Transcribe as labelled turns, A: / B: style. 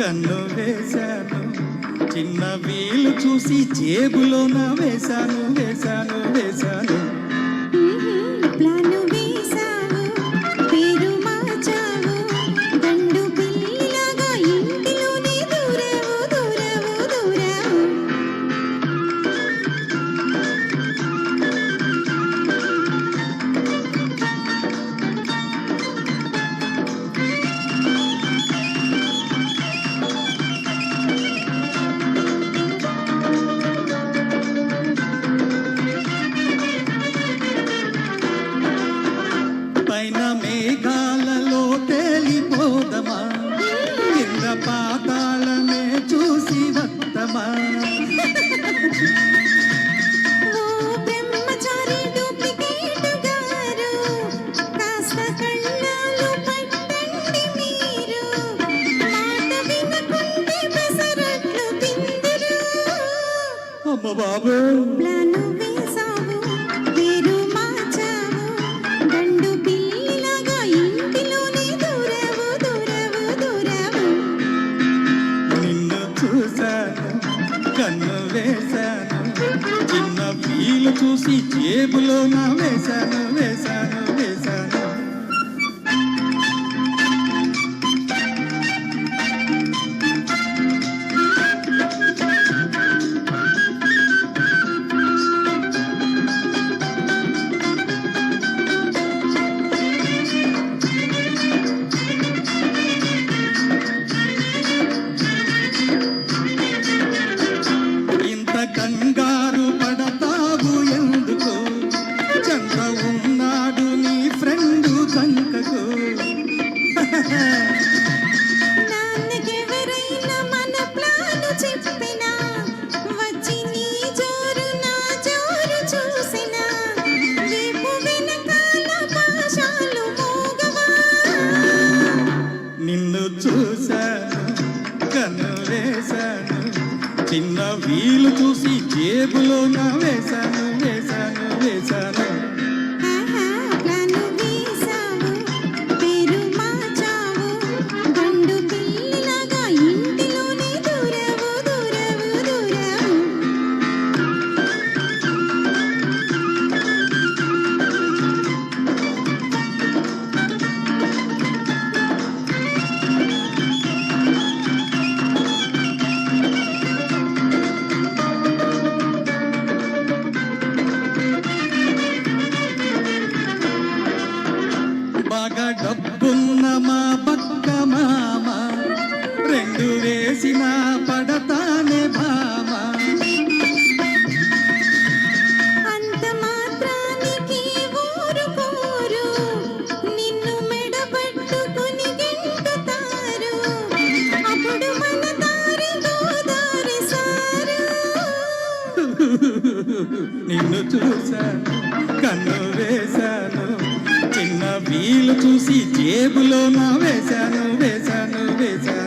A: కన్ను వేశాను. చిన్న వీలు చూసి జేబులోన వేశాను వేశాను. అమ్మ బాబు.
B: ప్లాను వేసావు పేరు మార్చావు గండు పిల్లగా ఇంటిలోనే దూరావు దూరావు దూరావు.
A: నిన్ను చూశాను కన్ను వేశాను చిన్న వీలు చూసి జేబులోన వేశాను వేశాను వేశాను
B: రేపు వెనకాల పాశాలు మోగవా.
A: నిన్ను చూశాను కన్ను వేశాను చిన్న వీలు చూసి జేబులోన వేశాను వేశాను.
B: నిన్ను
A: చూశాను కన్ను వేశాను చిన్న వీలు చూసి జేబులో నా వేశాను వేశాను వేశాను.